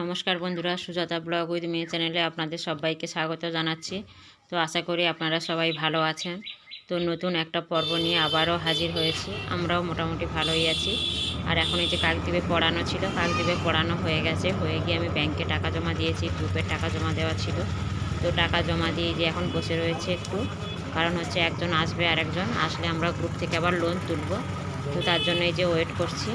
নমস্কার বন্ধুরা, Sujata blog with মেয়ে চ্যানেলে আপনাদের সবাইকে স্বাগত জানাচ্ছি। তো আশা করি আপনারা সবাই ভালো আছেন। তো নতুন একটা পর্ব নিয়ে আবারও হাজির হয়েছি। আমরাও মোটামুটি ভালোই আছি। আর এখন এই যে কাকদ্বীপে পড়ানো ছিল, কাকদ্বীপে পড়ানো হয়ে গেছে। হয়ে গিয়ে আমি ব্যাংকে টাকা জমা দিয়েছি, গ্রুপের টাকা জমা দেওয়া ছিল। তো টাকা জমা দিয়ে যে এখন বসে রয়েছে একটু, কারণ হচ্ছে একজন আসবে আর একজন আসলে আমরা গ্রুপ থেকে আবার লোন তুলবো। তো তার জন্য এই যে ওয়েট করছি।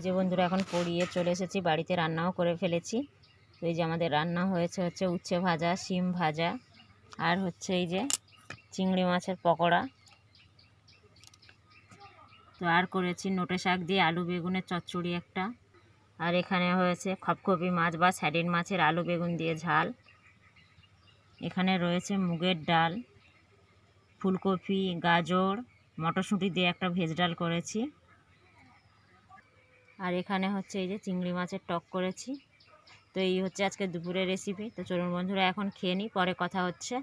এই যে বন্ধুরা এখন পড়িয়ে চলে এসেছি, বাড়িতে রান্নাও করে ফেলেছি। তো এই যে আমাদের রান্না হয়েছে হচ্ছে উচ্ছে ভাজা, শিম ভাজা, আর হচ্ছে এই যে চিংড়ি মাছের পকোড়া। তো আর করেছি নোটে শাক দিয়ে আলু বেগুনের চচ্চড়ি একটা, আর এখানে হয়েছে খপখপি মাছ বা স্যাডিন মাছের আলু বেগুন দিয়ে ঝাল। এখানে রয়েছে মুগের ডাল, ফুলকপি, গাজর, মটরশুঁটি দিয়ে একটা ভেজ ডাল করেছি। আর এখানে হচ্ছে এই যে চিংড়ি মাছের টক করেছি। তো এই হচ্ছে আজকে দুপুরের রেসিপি তো চলুন বন্ধুরা, এখন খেয়ে নিই, পরে কথা হচ্ছে।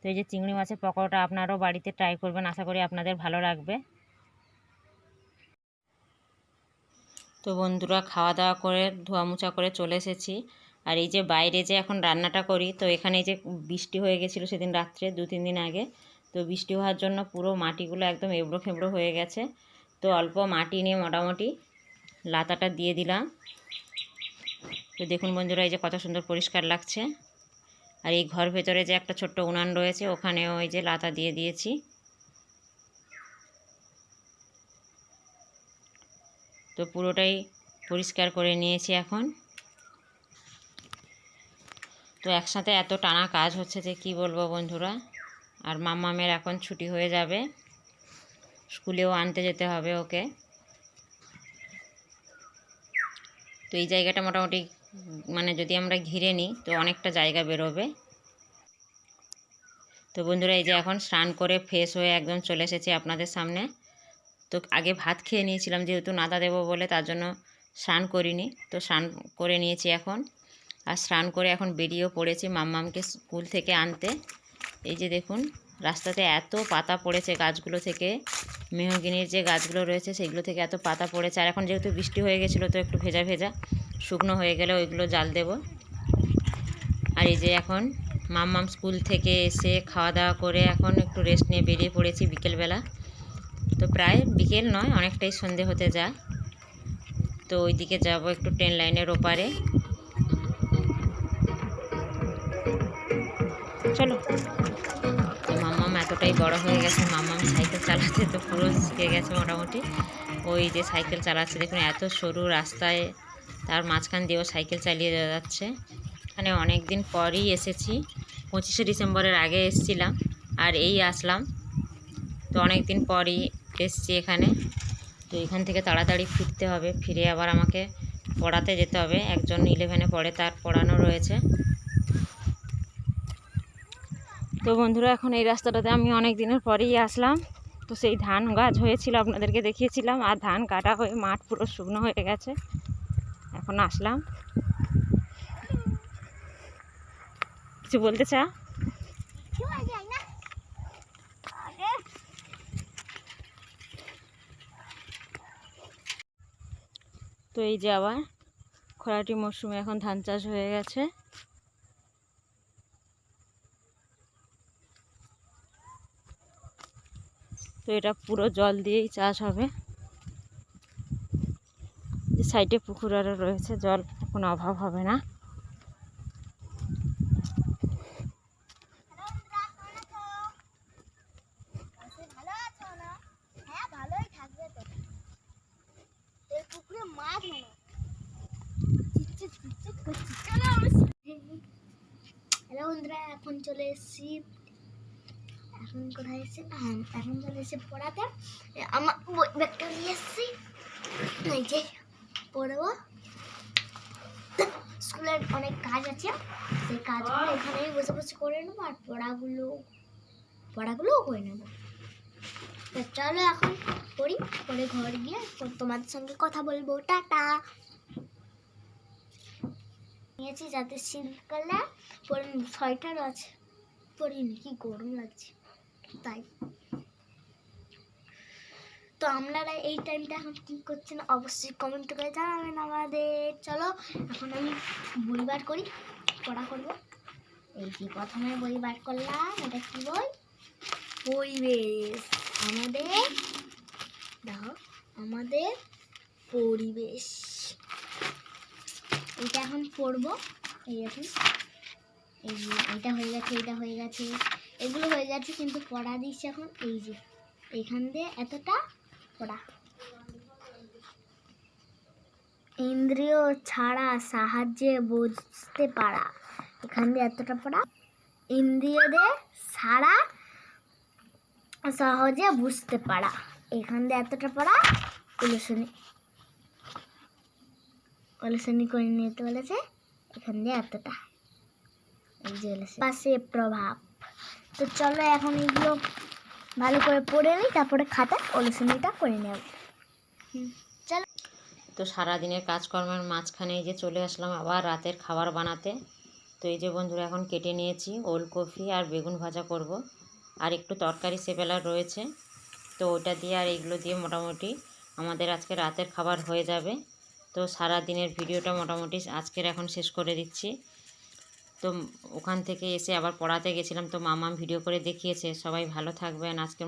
তো এই যে চিংড়ি মাছের পকোড়াটা আপনারাও বাড়িতে ট্রাই করবেন, আশা করি আপনাদের ভালো লাগবে। তো বন্ধুরা খাওয়া দাওয়া করে ধোয়া মোছা করে চলে এসেছি। আর এই যে বাইরে যে এখন রান্নাটা করি, তো এখানে যে বৃষ্টি হয়ে গেছিল সেদিন রাত্রে দু তিন দিন আগে। তো বৃষ্টি হওয়ার জন্য পুরো মাটিগুলো একদম এবড়ো খেবড়ো হয়ে গেছে। তো অল্প মাটি নিয়ে মোটামুটি লাতাটা দিয়ে দিলাম। তো দেখুন বন্ধুরা, এই যে কত সুন্দর পরিষ্কার লাগছে। আর এই ঘর ভেতরে যে একটা ছোট্ট উনান রয়েছে, ওখানেও ওই যে লাতা দিয়ে দিয়েছি। তো পুরোটাই পরিষ্কার করে নিয়েছি এখন। তো একসাথে এত টানা কাজ হচ্ছে যে কি বলব বন্ধুরা, আর মাম্মামের এখন ছুটি হয়ে যাবে। স্কুলেও আনতে যেতে হবে ওকে। তো এই জায়গাটা মোটামুটি মানে যদি আমরা ঘিরে নিই, তো অনেকটা জায়গা বেরোবে। তো বন্ধুরা, এই যে এখন স্নান করে ফ্রেশ হয়ে একদম চলে এসেছি আপনাদের সামনে। তো আগে ভাত খেয়ে নিয়েছিলাম, যেহেতু নাদা দেবো বলে তার জন্য স্নান করিনি। তো স্নান করে নিয়েছি এখন। আর স্নান করে এখন বেরিয়েও পড়েছি মাম্মামকে স্কুল থেকে আনতে। এই যে দেখুন, রাস্তাতে এত পাতা পড়েছে গাছগুলো থেকে। মেহগিনির যে গাছগুলো রয়েছে সেগুলো থেকে এত পাতা পড়েছে। আর এখন যেহেতু বৃষ্টি হয়ে গেছিল, তো একটু ভেজা ভেজা শুকনো হয়ে গেলে ওইগুলো জাল দেব। আর এই যে এখন মাম্মাম স্কুল থেকে এসে খাওয়া দাওয়া করে এখন একটু রেস্ট নিয়ে বেরিয়ে পড়েছি বিকেলবেলা। তো প্রায় বিকেল নয়, অনেকটাই সন্ধে হতে যায় তো ওইদিকে যাব একটু ট্রেন লাইনের ওপারে। চলো। এতটাই বড় হয়ে গেছে মাম্মাম সাইকেল চালাতে তো পুরো শিখে গেছে মোটামুটি। ওই যে সাইকেল চালাচ্ছে, দেখুন এত সরু রাস্তায় তার মাঝখান দিয়েও সাইকেল চালিয়ে যাচ্ছে। এখানে অনেক দিন পরই এসেছি, পঁচিশে ডিসেম্বরের আগে এসছিলাম আর এই আসলাম। তো অনেক দিন পরই এসছি এখানে। তো এখান থেকে তাড়াতাড়ি ফিরতে হবে, ফিরে আবার আমাকে পড়াতে যেতে হবে। একজন ইলেভেনে পড়ে, তার পড়ানো রয়েছে। তো বন্ধুরা, এখন এই রাস্তাটাতে আমি অনেক দিনের পরেই আসলাম। তো সেই ধান গাছ হয়েছিল, আপনাদেরকে দেখিয়েছিলাম, আর ধান কাটা হয়ে মাঠ পুরো শুকনো হয়ে গেছে। এখন আসলাম। কিছু বলতে চা তো এই যে আবার খরাটি মরশুমে এখন ধান চাষ হয়ে গেছে। তো এটা পুরো জল দিয়েই চাষ হবে। সাইডে পুকুর আরও রয়েছে, জল কোনো অভাব হবে না। এখন চলে এসেছি। এখন কোথায় এসেছি হ্যাঁ এখন চলে এসেছি পড়াতে। আমার বই ব্যাগটা নিয়ে এসেছি। যে, পড়ব। স্কুলের অনেক কাজ আছে, সেই কাজগুলো এখানেই বসে বসে করে নেব আর পড়াগুলো পড়াগুলোও করে নেব। তো চলো এখন পড়ি পরে ঘর গিয়ে তো তোমাদের সঙ্গে কথা বলব। টাটা। নিয়েছি যাতে শীতকালে পরে সোয়েটার আছে। পরিনি কি গরম লাগছে। তাই। তো আপনারা এই টাইমটা এখন কী করছেন অবশ্যই কমেন্ট করে জানাবেন আমাদের। চলো, এখন আমি বই বার করি, পড়া করব। এই যে প্রথমে বই বার করলাম, এটা কি বই? পরিবেশ। আমাদের, দেখো, আমাদের পরিবেশ। এটা এখন পড়ব। এই এখন এই এটা হয়ে গেছে, এটা হয়ে গেছে। এগুলো হয়ে যাচ্ছে কিন্তু পড়া দিচ্ছে এখন, এই যে এইখান দিয়ে এতটা পড়া ইন্দ্রিয় ছাড়া সাহায্যে বুঝতে পারা, এখান দিয়ে এতটা পড়া। ইন্দ্রিয়দের ছাড়া সহজে বুঝতে পারা, এখান দিয়ে এতটা পড়া, উলুসনি। উলুসনি করে নিতে বলেছে, এখান দিয়ে এতটা। এই যে পাশে প্রভাব। তো চলো এখন এগুলো ভালো করে পড়ে নিই, তারপরে খাতা উলুসনিটা করে নেব। চলো। তো সারাদিনের কাজকর্মের মাঝখানে যে চলে আসলাম আবার রাতের খাবার বানাতে। তো এই যে বন্ধুরা, এখন কেটে নিয়েছি ওলকপি আর বেগুন ভাজা করব। আর একটু তরকারি সেবেলার রয়েছে, তো ওটা দিয়ে আর এগুলো দিয়ে মোটামুটি আমাদের আজকে রাতের খাবার হয়ে যাবে। তো সারা দিনের ভিডিওটা মোটামুটি আজকের এখন শেষ করে দিচ্ছি। তো ওখান থেকে এসে আবার পড়াতে গেছিলাম, তো মামা ভিডিও করে দেখিয়েছে। সবাই ভালো থাকবেন, আজকের